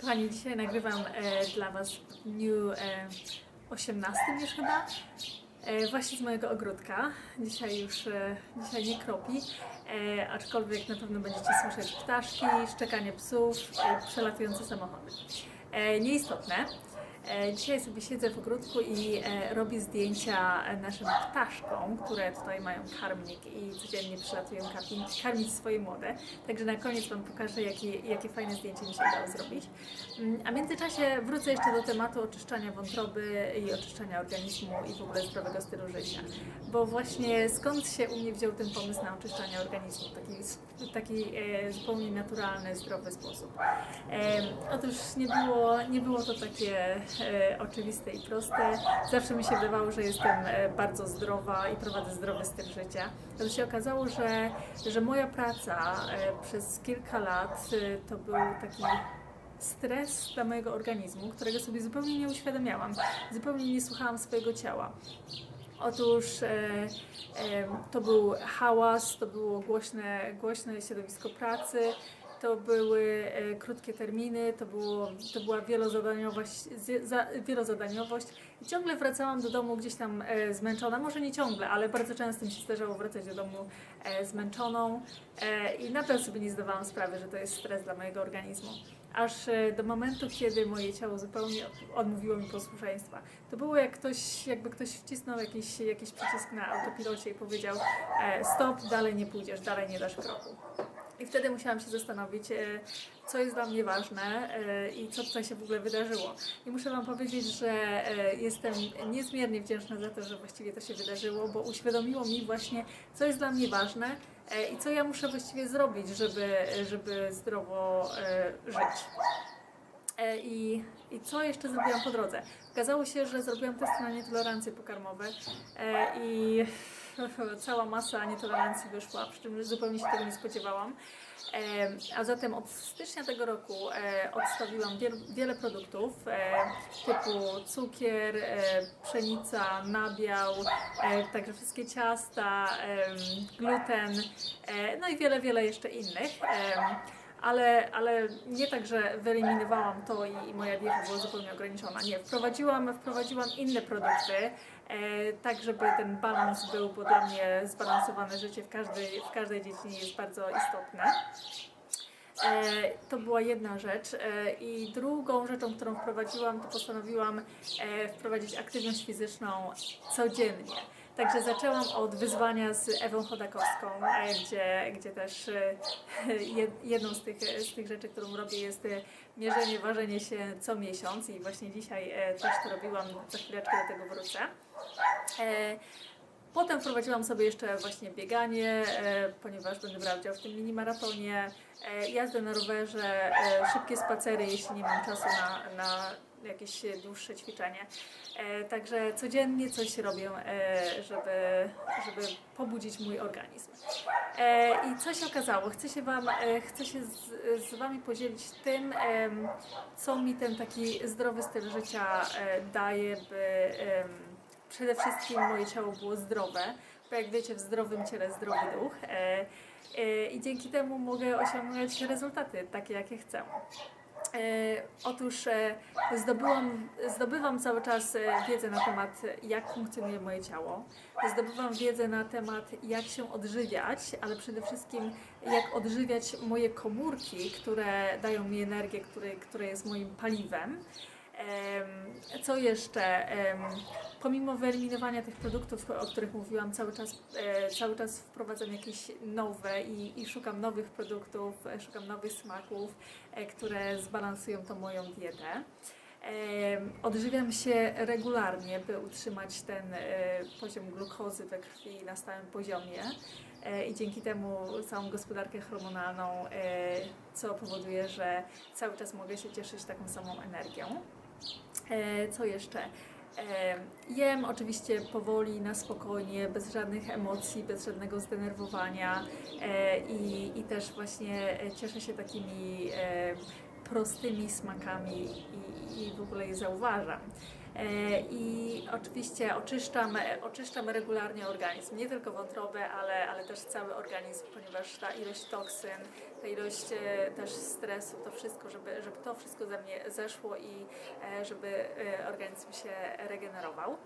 Kochani, dzisiaj nagrywam e, dla Was w dniu e, 18 już chyba. E, właśnie z mojego ogródka. Dzisiaj już e, dzisiaj nie kropi, e, aczkolwiek na pewno będziecie słyszeć ptaszki, szczekanie psów, e, przelatujące samochody. E, nieistotne. E, Dzisiaj sobie siedzę w ogródku i e, robię zdjęcia naszym ptaszkom, które tutaj mają karmnik i codziennie przylatują karmić, karmić swoje młode. Także na koniec Wam pokażę, jakie, jakie fajne zdjęcie mi się udało zrobić. Mm, A w międzyczasie wrócę jeszcze do tematu oczyszczania wątroby i oczyszczania organizmu i w ogóle zdrowego stylu życia. Bo właśnie skąd się u mnie wziął ten pomysł na oczyszczanie organizmu w taki, taki e, zupełnie naturalny, zdrowy sposób. Otóż nie było, nie było to takie oczywiste i proste. Zawsze mi się wydawało, że jestem e, bardzo zdrowa i prowadzę zdrowy styl życia. A to się okazało, że, że moja praca e, przez kilka lat e, to był taki stres dla mojego organizmu, którego sobie zupełnie nie uświadamiałam. Zupełnie nie słuchałam swojego ciała. Otóż e, e, to był hałas, to było głośne, głośne środowisko pracy, to były e, krótkie terminy, to, było, to była wielozadaniowość, wielozadaniowość. I ciągle wracałam do domu gdzieś tam e, zmęczona, może nie ciągle, ale bardzo często mi się zdarzało wracać do domu e, zmęczoną i nadal sobie nie zdawałam sprawy, że to jest stres dla mojego organizmu. Aż do momentu, kiedy moje ciało zupełnie odmówiło mi posłuszeństwa. To było jak ktoś, jakby ktoś wcisnął jakiś, jakiś przycisk na autopilocie i powiedział stop, dalej nie pójdziesz, dalej nie dasz kroku. I wtedy musiałam się zastanowić, e, co jest dla mnie ważne e, i co tutaj się w ogóle wydarzyło. I muszę Wam powiedzieć, że e, jestem niezmiernie wdzięczna za to, że właściwie to się wydarzyło, bo uświadomiło mi właśnie, co jest dla mnie ważne i co ja muszę właściwie zrobić, żeby, żeby zdrowo żyć. I, I co jeszcze zrobiłam po drodze? Okazało się, że zrobiłam testy na nietolerancje pokarmowe i cała masa nietolerancji wyszła, przy czym zupełnie się tego nie spodziewałam. A zatem od stycznia tego roku e, odstawiłam wiel, wiele produktów e, typu cukier, e, pszenica, nabiał, także wszystkie ciasta, gluten, no i wiele, wiele jeszcze innych. Ale, ale nie tak, że wyeliminowałam to i, i moja dieta była zupełnie ograniczona. Nie, wprowadziłam, wprowadziłam inne produkty, tak żeby ten balans był, bo dla mnie zbalansowane życie w każdej, w każdej dziedzinie jest bardzo istotne. E, to była jedna rzecz. E, I drugą rzeczą, którą wprowadziłam, to postanowiłam e, wprowadzić aktywność fizyczną codziennie. Także zaczęłam od wyzwania z Ewą Chodakowską, e, gdzie, gdzie też e, jed- jedną z tych, z tych rzeczy, którą robię jest e, mierzenie, ważenie się co miesiąc i właśnie dzisiaj też to robiłam, za chwileczkę do tego wrócę. Potem wprowadziłam sobie jeszcze właśnie bieganie, ponieważ będę brała udział w tym mini maratonie, e, jazdę na rowerze, szybkie spacery, jeśli nie mam czasu na, na jakieś dłuższe ćwiczenie. E, także codziennie coś robię, e, żeby, żeby pobudzić mój organizm. E, I co się okazało? Chcę się, wam, chcę się z, z Wami podzielić tym, co mi ten taki zdrowy styl życia daje, by przede wszystkim moje ciało było zdrowe, bo jak wiecie, w zdrowym ciele zdrowy duch. I dzięki temu mogę osiągnąć rezultaty takie, jakie chcę. E, otóż e, zdobyłam, zdobywam cały czas e, wiedzę na temat, jak funkcjonuje moje ciało. Zdobywam wiedzę na temat, jak się odżywiać, ale przede wszystkim, jak odżywiać moje komórki, które dają mi energię, które, które jest moim paliwem. Co jeszcze? Pomimo wyeliminowania tych produktów, o których mówiłam, cały czas, e, cały czas wprowadzam jakieś nowe i, i szukam nowych produktów, e, szukam nowych smaków, e, które zbalansują tą moją dietę. Odżywiam się regularnie, by utrzymać ten poziom glukozy we krwi na stałym poziomie i dzięki temu całą gospodarkę hormonalną, co powoduje, że cały czas mogę się cieszyć taką samą energią. E, Co jeszcze? E, Jem oczywiście powoli, na spokojnie, bez żadnych emocji, bez żadnego zdenerwowania e, i, i też właśnie cieszę się takimi prostymi smakami i, i w ogóle je zauważam. E, I oczywiście oczyszczam, e, oczyszczam regularnie organizm, nie tylko wątrobę, ale, ale też cały organizm, ponieważ ta ilość toksyn, ta ilość e, też stresu, to wszystko, żeby, żeby to wszystko ze mnie zeszło i żeby organizm się regenerował.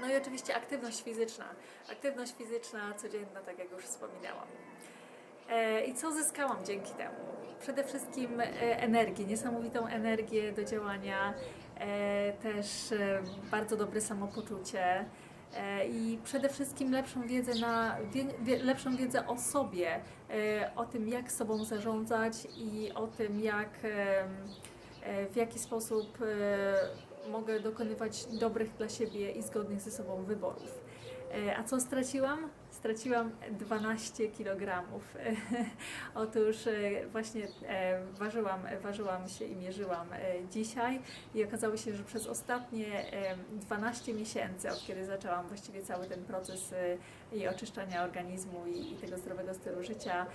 No i oczywiście aktywność fizyczna. Aktywność fizyczna codzienna, tak jak już wspominałam. I co zyskałam dzięki temu? Przede wszystkim energię, niesamowitą energię do działania, też e, bardzo dobre samopoczucie e, i przede wszystkim lepszą wiedzę, na, wie, lepszą wiedzę o sobie, e, o tym jak sobą zarządzać i o tym jak, e, w jaki sposób e, mogę dokonywać dobrych dla siebie i zgodnych ze sobą wyborów. E, A co straciłam? Straciłam 12 kg. Otóż e, właśnie e, ważyłam, ważyłam się i mierzyłam e, dzisiaj i okazało się, że przez ostatnie e, 12 miesięcy, od kiedy zaczęłam właściwie cały ten proces i oczyszczania organizmu i, i tego zdrowego stylu życia,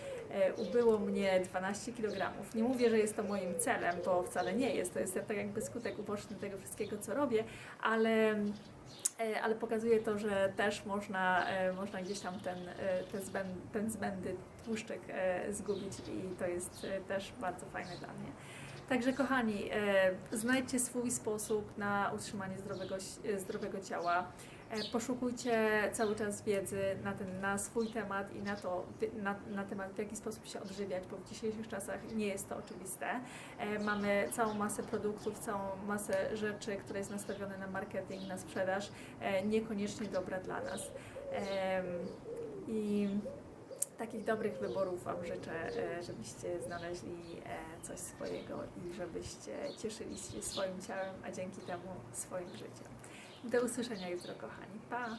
ubyło mnie 12 kg. Nie mówię, że jest to moim celem, bo wcale nie jest. To jest tak jakby skutek uboczny tego wszystkiego, co robię, ale ale pokazuje to, że też można, e, można gdzieś tam ten, e, te zbęd, ten zbędny tłuszczyk e, zgubić i to jest e, też bardzo fajne dla mnie. Także kochani, e, znajdźcie swój sposób na utrzymanie zdrowego, e, zdrowego ciała. E, Poszukujcie cały czas wiedzy na, ten, na swój temat i na, to, na, na temat, w jaki sposób się odżywiać, bo w dzisiejszych czasach nie jest to oczywiste. E, Mamy całą masę produktów, całą masę rzeczy, które jest nastawione na marketing, na sprzedaż, e, niekoniecznie dobre dla nas. I takich dobrych wyborów Wam życzę, żebyście znaleźli coś swojego i żebyście cieszyli się swoim ciałem, a dzięki temu swoim życiem. Do usłyszenia jutro, kochani. Pa!